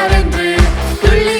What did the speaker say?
பாடுகிறார் என்று துள்ளி